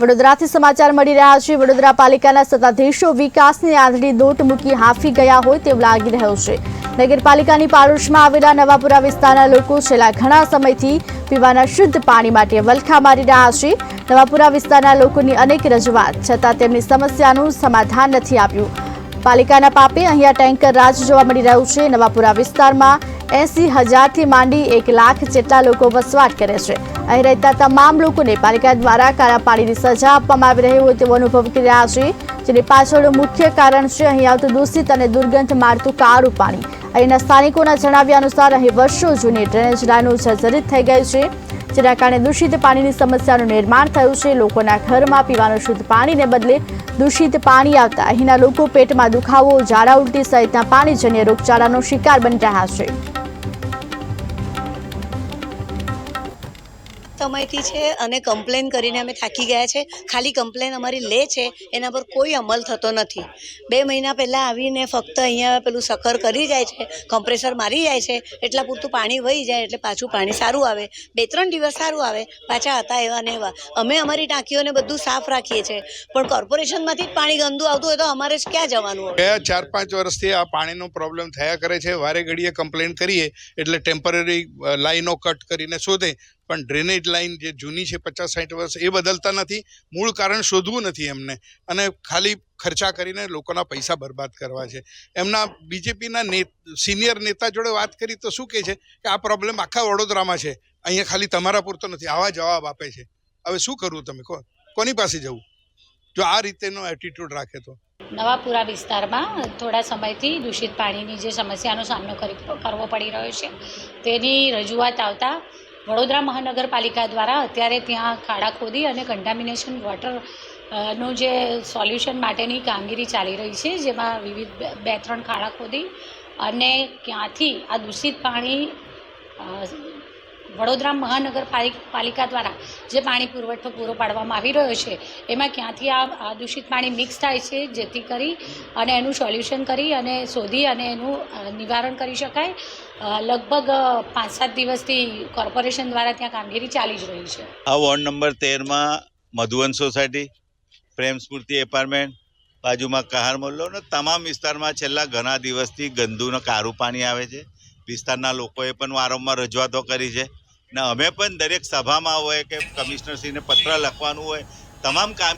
વડોદરાથી સમાચાર મળી રહ્યા છે. વડોદરા પાલિકાના સત્તાધીશો વિકાસની આંધળી દોટ મૂકી હાંફી ગયા હોય તેવું લાગી રહ્યું છે. નગરપાલિકાની પાડોશમાં આવેલા નવાપુરા વિસ્તારના લોકો છેલ્લા ઘણા સમયથી પીવાના શુદ્ધ પાણી માટે વલખા મારી રહ્યા છે. નવાપુરા વિસ્તારના લોકોની અનેક રજૂઆત, છતાં તેમની સમસ્યાનું સમાધાન નથી આપ્યું. પાલિકાના પાપે અહીંયા ટેન્કર રાજ જોવા મળી રહ્યું છે. નવાપુરા વિસ્તારમાં એસી હજારથી માંડી એક લાખ જેટલા લોકો વસવાટ કરે છે. અહીં રહેતા તમામ લોકોને પાલિકા દ્વારા કાળા પાણીની સજા આપવામાં આવી રહી હોય તેવો અનુભવ કરી રહ્યા છે, જેની પાછળનું મુખ્ય કારણ છે, અહીં આવતું દૂષિત અને દુર્ગંધ મારતું કાળું પાણી. અહીંના સ્થાનિકોના જણાવ્યા અનુસાર અહીં વર્ષો જૂની ડ્રેનેજ લાઈનો જર્જરિત થઈ ગઈ છે. જેના કારણે દૂષિત પાણીની સમસ્યાનું નિર્માણ થયું છે. લોકોના ઘરમાં પીવાનું શુદ્ધ પાણીને બદલે દૂષિત પાણી આવતા અહીંના લોકો પેટમાં દુખાવો, ઝાડા ઉલટી સહિતના પાણીજન્ય રોગચાળાનો શિકાર બની રહ્યા છે. સમયથી છે અને કમ્પ્લેન કરીને અમે થાકી ગયા છે. ખાલી કમ્પ્લેન અમારી લે છે, એના પર કોઈ અમલ થતો નથી. બે મહિના પહેલાં આવીને ફક્ત અહીંયા પેલું સખર કરી જાય છે, કમ્પ્રેસર મારી જાય છે, એટલા પૂરતું પાણી વહી જાય એટલે પાછું પાણી સારું આવે. બે ત્રણ દિવસ સારું આવે, પાછા હતા એવા ને એવા. અમે અમારી ટાંકીઓને બધું સાફ રાખીએ છીએ, પણ કોર્પોરેશનમાંથી જ પાણી ગંદુ આવતું હોય તો અમારે ક્યાં જવાનું બે ચાર પાંચ વર્ષથી આ પાણીનો પ્રોબ્લેમ થયા કરે છે, વારે ઘડીએ કમ્પ્લેન કરીએ, એટલે ટેમ્પરરી લાઈનો કટ કરીને શોધે પણ ડ્રેનેજ લાઈન જે જૂની છે પચાસ સાઠ વર્ષ, એ બદલતા નથી. મૂળ કારણ શોધવું નથી એમને. અને ખાલી ખર્ચા કરીને લોકોના પૈસા બરબાદ કરવા છે. એમના બીજેપીના ને સિનિયર નેતા જોડે વાત કરી તો શું કહે છે? કે આ પ્રોબ્લેમ આખા વડોદરામાં છે. અહીંયા ખાલી તમારા પૂરતો નથી. આવા જવાબ આપે છે. હવે શું કરવું તમે? કહો કોની પાસે જવું? જો આ રીતેનો એટીટ્યૂડ રાખે તો. નવાપુરા વિસ્તારમાં થોડા સમયથી દૂષિત પાણીની જે સમસ્યાનો સામનો કરી, કરવો પડી રહ્યો છે. તેની રજૂઆત આવતા વડોદરા મહાનગરપાલિકા દ્વારા અત્યારે ત્યાં ખાડા ખોદી અને કન્ટામિનેશન વોટરનું જે સોલ્યુશન માટેની કામગીરી ચાલી રહી છે, જેમાં વિવિધ બે- ત્રણ ખાડા ખોદી અને ક્યાંથી આ દૂષિત પાણી વડોદરા મહાનગરપાલિકા પાલિકા દ્વારા જે પાણી પુરવઠો પૂરો પાડવામાં આવી રહ્યો છે, એમાં ક્યાંથી આ આ દૂષિત પાણી મિક્સ થાય છે, જેથી કરી અને એનું સોલ્યુશન કરી અને શોધી અને એનું નિવારણ કરી શકાય. લગભગ પાંચ સાત દિવસથી કોર્પોરેશન દ્વારા ત્યાં કામગીરી ચાલી જ રહી છે. આ વોર્ડ નંબર તેરમાં મધુવન સોસાયટી, પ્રેમ સ્મૃતિ એપાર્ટમેન્ટ, બાજુમાં કહાર મોલ્લો ને તમામ વિસ્તારમાં છેલ્લા ઘણા દિવસથી ગંદુનું કારું પાણી આવે છે. વિસ્તારના લોકોએ પણ વારંવાર રજૂઆતો કરી છે. ને અમે પણ દરેક સભામાં હોય કે કમિશનરશ્રીને પત્ર લખવાનું હોય, તમામ કામ